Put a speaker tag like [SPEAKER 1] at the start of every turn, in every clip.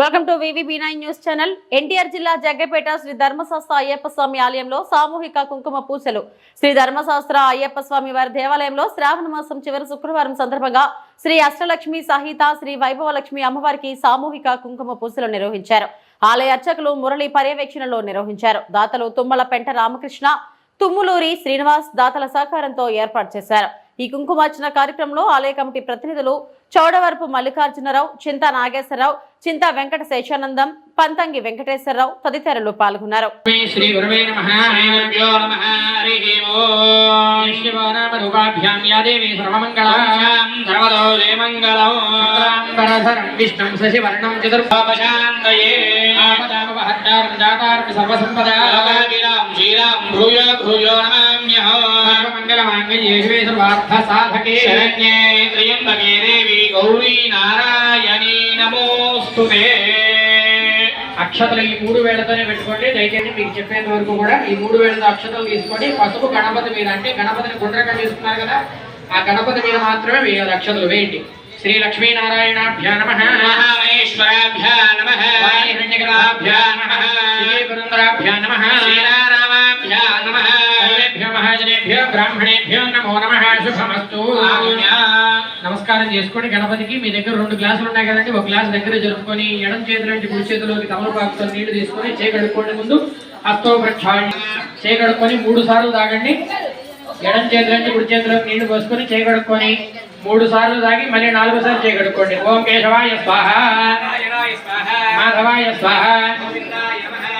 [SPEAKER 1] Welcome to VV nine news channel. NTR జిల్లా జగ్గపేట శ్రీ ధర్మశాస్త్ర అయ్యప్ప స్వామి ఆలయంలో సామూహిక కుంకుమ పూజలు. శ్రీ ధర్మశాస్త్ర అయ్యప్ప స్వామి వారి దేవాలయంలో శ్రావణ మాసం చివరి శుక్రవారం సందర్భంగా శ్రీ అష్టలక్ష్మి సహిత శ్రీ వైభవలక్ష్మి అమ్మవారికి సామూహిక కుంకుమ పూజలు నిర్వహించారు. ఆలయ అర్చకులు మురళి పర్యవేక్షణలో నిర్వహించారు. దాతలు తుమ్మల పెంట రామకృష్ణ తుమ్ములూరి శ్రీనివాస్ దాతల సహకారంతో ఏర్పాటు చేశారు. ఈ కుంకుమార్చన కార్యక్రమంలో ఆలయ కమిటీ ప్రతినిధులు చౌడవరపు మల్లికార్జునరావు చింతా నాగేశ్వరరావు చింతా వెంకట శేషానందం పంతంగి వెంకటేశ్వరరావు తదితరులు పాల్గొన్నారు.
[SPEAKER 2] శ్రీ సర్వమంగళమాంగళ్యే శివే సర్వార్థ సాధకే
[SPEAKER 3] శరణ్యే త్రయంబకే దేవి గౌరీ నారాయణీ నమోస్తుతే
[SPEAKER 2] అక్షతలు ఈ మూడు వేళ్ళతోనే పెట్టుకోండి. దయచేసి మీకు చెప్పేంత వరకు కూడా ఈ మూడు వేళ్ళతో అక్షతలు తీసుకొని పసుపు గణపతి మీద అంటే గణపతిని గుండ్రగా తీసుకున్నారు కదా ఆ గణపతి మీద మాత్రమే వేయాలి అక్షతలు. వేయండి. శ్రీ లక్ష్మీనారాయణాభ్యా నమ.
[SPEAKER 3] మహామహేశ్వరాభ్యా నమః.
[SPEAKER 2] హిరణ్యకరాభ్యా నమ. శ్రీ గురుందరాభ్యా నమ. మహాజనేభ్యో బ్రాహ్మణేభ్యో నమో నమ శుభమస్తు. నమస్కారం చేసుకోండి గణపతికి. మీ దగ్గర రెండు గ్లాసులు ఉన్నాయి కదండి. ఒక గ్లాస్ దగ్గర జరుపుకొని ఎడం చేతిలో నుంచి కుడి చేతిలోకి తమలపాకుతో నీళ్ళు తీసుకొని చేయగడుక్కోండి ముందు. హస్తో ప్రక్షాళన చేయగడుక్కొని మూడు సార్లు తాగండి. ఎడం చేతిలో నుంచి కుడి చేతిలోకి నీళ్ళు పోసుకొని చేయగడుక్కొని మూడు సార్లు తాగి మళ్ళీ నాలుగో సార్లు చేయగడుక్కోండి ఓం కేశవాయ స్వాహ. మాధవాయ స్వాహ.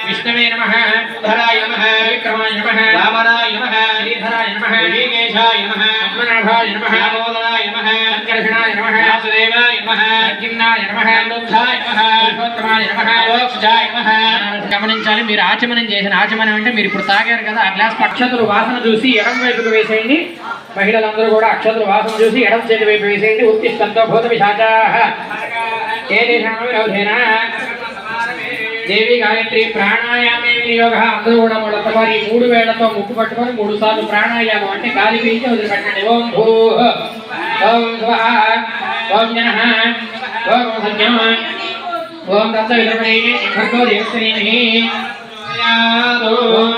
[SPEAKER 2] విష్ణవే నమ.
[SPEAKER 3] ధరాయ నమః.
[SPEAKER 2] విక్రమాయ నమ
[SPEAKER 3] రామరాయ నమః
[SPEAKER 2] శ్రీధరాయ నమ
[SPEAKER 3] శ్రీకేశాయ నమః.
[SPEAKER 2] పద్మనాభాయ నమ.
[SPEAKER 3] దామోదరాయ నమః.
[SPEAKER 2] సంకర్షణాయ నమ.
[SPEAKER 3] వాసుదేవాయ నమః.
[SPEAKER 2] అర్జునాయ నమ.
[SPEAKER 3] అనిరుద్ధాయ నమః.
[SPEAKER 2] పురుషోత్తమాయ నమ.
[SPEAKER 3] మోక్షాయ నమః.
[SPEAKER 2] గమనించాలి. మీరు ఆచమనం చేసిన ఆచమనం అంటే మీరు ఇప్పుడు తాగారు కదా ఆ గ్లాస్ అక్షతలు వాసన చూసి ఎడం వైపుకు వేసేయండి. మహిళలందరూ కూడా అక్షతలు వాసన చూసి ఎడం చేతి వైపు వేసేయండి. ఉత్తిష్టంతో భూత విశాచా ఏ దేశేనా దేవి గాయత్రి ప్రాణాయామే వినియోగ అందరూ కూడా మూడొక్క వారి మూడు వేళ్ళతో ముక్కు పట్టుకొని మూడు సార్లు ప్రాణాయామం అంటే గాలి పీల్చి వదిలిపెట్టండి. ఓం భూ ఓం స్వహ ఓం జన ఓం సత్యం ఓం దత్త విధమనే భర్గో దేవశ్రీని ఓం